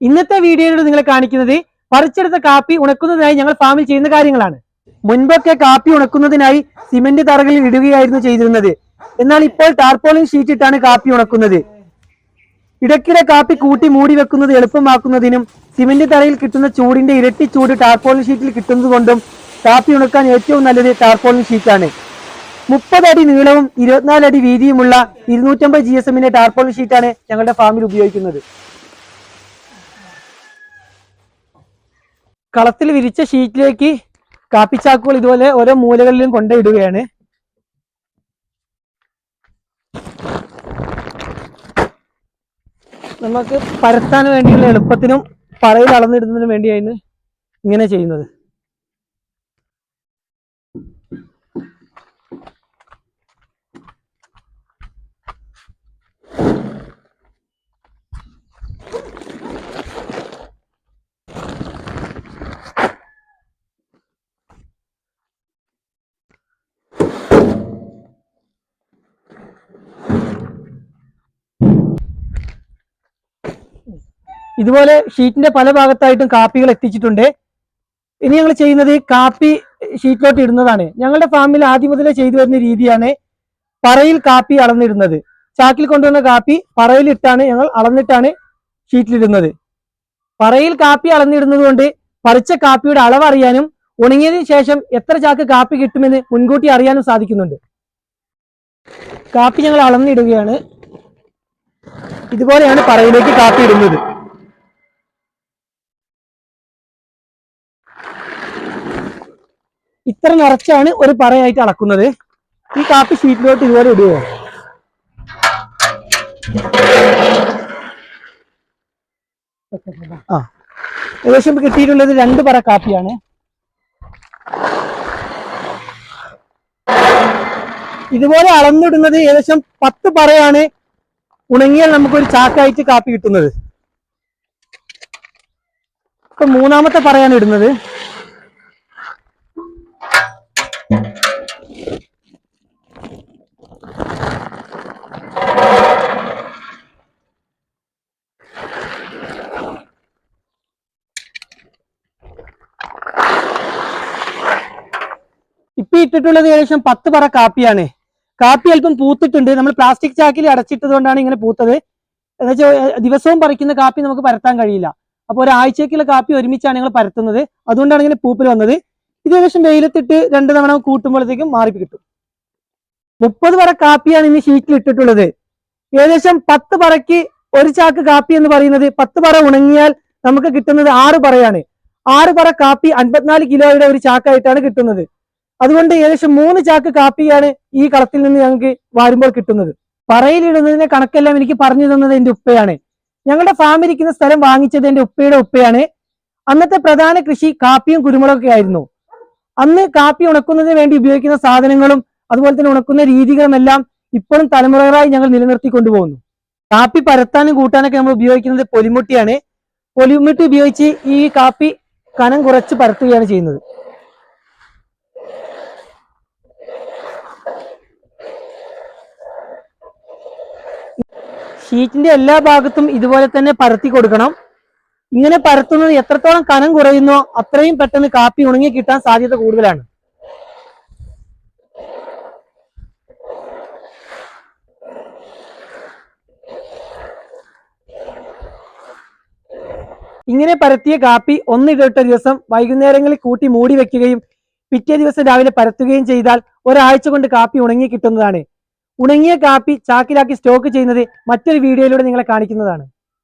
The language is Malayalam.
ഇന്നത്തെ വീഡിയോയിലൂടെ നിങ്ങളെ കാണിക്കുന്നത് പറിച്ചെടുത്ത കാപ്പി ഉണക്കുന്നതിനായി ഞങ്ങൾ ഫാമിൽ ചെയ്യുന്ന കാര്യങ്ങളാണ്. മുൻപൊക്കെ കാപ്പി ഉണക്കുന്നതിനായി സിമന്റ് തറകളിൽ ഇടുകയായിരുന്നു ചെയ്തിരുന്നത്. എന്നാൽ ഇപ്പോൾ ടാർപോളിൻ ഷീറ്റ് ഇട്ടാണ് കാപ്പി ഉണക്കുന്നത്. ഇടയ്ക്കിടെ കാപ്പി കൂട്ടി മൂടി വെക്കുന്നത് എളുപ്പമാക്കുന്നതിനും സിമന്റ് തറയിൽ കിട്ടുന്ന ചൂടിന്റെ ഇരട്ടി ചൂട് ടാർപോളിൻ ഷീറ്റിൽ കിട്ടുന്നത് കൊണ്ടും കാപ്പി ഉണക്കാൻ ഏറ്റവും നല്ലത് ടാർപോളിൻ ഷീറ്റാണ് മുപ്പത് അടി നീളവും ഇരുപത്തിനാല് അടി വീതിയുമുള്ള ഇരുന്നൂറ്റമ്പത് ജി എസ് എമ്മിന്റെ ടാർപോളിൻ ഷീറ്റാണ് ഞങ്ങളുടെ ഫാമിൽ ഉപയോഗിക്കുന്നത്. കളത്തിൽ വിരിച്ച ഷീറ്റിലേക്ക് കാപ്പിച്ചാക്കുകൾ ഇതുപോലെ ഓരോ മൂലകളിലും കൊണ്ടിടുകയാണ് നമുക്ക് പരത്താൻ വേണ്ടിയുള്ള എളുപ്പത്തിനും പറയിൽ അളന്നിടുന്നതിനും വേണ്ടിയാണ് ഇങ്ങനെ ചെയ്യുന്നത്. ഇതുപോലെ ഷീറ്റിന്റെ പല ഭാഗത്തായിട്ടും കാപ്പികൾ എത്തിച്ചിട്ടുണ്ട്. ഇനി ഞങ്ങൾ ചെയ്യുന്നത് കാപ്പി ഷീറ്റിലോട്ട് ഇടുന്നതാണ്. ഞങ്ങളുടെ ഫാമിൽ ആദ്യം മുതലേ ചെയ്തു വരുന്ന രീതിയാണ് പറയിൽ കാപ്പി അളന്നിടുന്നത്. ചാക്കിൽ കൊണ്ടുവന്ന കാപ്പി പറയിലിട്ടാണ് ഞങ്ങൾ അളന്നിട്ടാണ് ഷീറ്റിലിടുന്നത് പറയിൽ കാപ്പി അളന്നിടുന്നത് കൊണ്ട് പറിച്ച കാപ്പിയുടെ അളവ് അറിയാനും ഉണങ്ങിയതിന് ശേഷം എത്ര ചാക്ക് കാപ്പി കിട്ടുമെന്ന് മുൻകൂട്ടി അറിയാനും സാധിക്കുന്നുണ്ട്. കാപ്പി ഞങ്ങൾ അളന്നിടുകയാണ്. ഇതുപോലെയാണ് പറയിലേക്ക് കാപ്പി ഇടുന്നത്. ഇത്ര നിറച്ചാണ് ഒരു പറയായിട്ട് അളക്കുന്നത്. ഈ കാപ്പി ഷീറ്റിലോട്ട് ഇതുപോലെ ഇടുവോ? ആ. ഏകദേശം കിട്ടിയിട്ടുള്ളത് രണ്ട് പറ കാപ്പിയാണ്. ഇതുപോലെ അളന്നിടുന്നത് ഏകദേശം പത്ത് പറയാണ് ഉണങ്ങിയാൽ നമുക്കൊരു ചാക്കായിട്ട് കാപ്പി കിട്ടുന്നത്. ഇപ്പൊ മൂന്നാമത്തെ പറയാണ് ഇടുന്നത്. ഇപ്പൊ ഇട്ടിട്ടുള്ളത് ഏകദേശം പത്ത് പറ കാപ്പിയാണ്. കാപ്പി അല്പം പൂത്തിട്ടുണ്ട്. നമ്മൾ പ്ലാസ്റ്റിക് ചാക്കിൽ അടച്ചിട്ടത് കൊണ്ടാണ് ഇങ്ങനെ പൂത്തത്. എന്നുവെച്ചാൽ ദിവസവും പറിക്കുന്ന കാപ്പി നമുക്ക് പരത്താൻ കഴിയില്ല. അപ്പൊ ഒരാഴ്ചക്കുള്ള കാപ്പി ഒരുമിച്ചാണ് ഞങ്ങൾ പരത്തുന്നത്. അതുകൊണ്ടാണ് ഇങ്ങനെ പൂപ്പിൽ വന്നത്. ഇത് ഏകദേശം വെയിലത്തിട്ട് രണ്ട് തവണ കൂട്ടുമ്പോഴത്തേക്കും മാറി കിട്ടും. മുപ്പത് പറ കാപ്പിയാണ് ഇനി ഷീറ്റിൽ ഇട്ടിട്ടുള്ളത്. ഏകദേശം പത്ത് പറയ്ക്ക് ഒരു ചാക്ക് കാപ്പി എന്ന് പറയുന്നത് പത്ത് പറ ഉണങ്ങിയാൽ നമുക്ക് കിട്ടുന്നത് ആറ് പറയാണ്. ആറ് പറ കാപ്പി അൻപത്തിനാല് കിലോയുടെ ഒരു ചാക്കായിട്ടാണ് കിട്ടുന്നത്. അതുകൊണ്ട് ഏകദേശം മൂന്ന് ചാക്ക് കാപ്പിയാണ് ഈ കളത്തിൽ നിന്ന് ഞങ്ങൾക്ക് വാരുമ്പോൾ കിട്ടുന്നത്. പറയിലിടുന്നതിന്റെ കണക്കെല്ലാം എനിക്ക് പറഞ്ഞു തന്നത് എന്റെ ഉപ്പയാണ്. ഞങ്ങളുടെ ഫാം ഇരിക്കുന്ന സ്ഥലം വാങ്ങിച്ചത് എന്റെ ഉപ്പയുടെ ഉപ്പയാണ്. അന്നത്തെ പ്രധാന കൃഷി കാപ്പിയും കുരുമുളകൊക്കെ ആയിരുന്നു. അന്ന് കാപ്പി ഉണക്കുന്നതിന് വേണ്ടി ഉപയോഗിക്കുന്ന സാധനങ്ങളും അതുപോലെ തന്നെ ഉണക്കുന്ന രീതികളും എല്ലാം ഇപ്പോഴും തലമുറകളായി ഞങ്ങൾ നിലനിർത്തി കൊണ്ടുപോകുന്നു കാപ്പി പരത്താനും കൂട്ടാനൊക്കെ നമ്മൾ ഉപയോഗിക്കുന്നത് പൊലിമുട്ടിയാണ്. പൊലിമുട്ടി ഉപയോഗിച്ച് ഈ കാപ്പി കനം കുറച്ച് പരത്തുകയാണ് ചെയ്യുന്നത്. ഷീറ്റിന്റെ എല്ലാ ഭാഗത്തും ഇതുപോലെ തന്നെ പരത്തി കൊടുക്കണം. ഇങ്ങനെ പരത്തുന്നത് എത്രത്തോളം കനം കുറയുന്നോ അത്രയും പെട്ടെന്ന് കാപ്പി ഉണങ്ങി കിട്ടാൻ സാധ്യത കൂടുതലാണ്. ഇങ്ങനെ പരത്തിയ കാപ്പി ഒന്നിടവിട്ട ദിവസം വൈകുന്നേരങ്ങളിൽ കൂട്ടി മൂടി വെക്കുകയും പിറ്റേ ദിവസം രാവിലെ പരത്തുകയും ചെയ്താൽ ഒരാഴ്ച കൊണ്ട് കാപ്പി ഉണങ്ങി കിട്ടുന്നതാണ്. ഉണങ്ങിയ കാപ്പി ചാക്കിലാക്കി സ്റ്റോക്ക് ചെയ്യുന്നത് മറ്റൊരു വീഡിയോയിലൂടെ നിങ്ങളെ കാണിക്കുന്നതാണ്.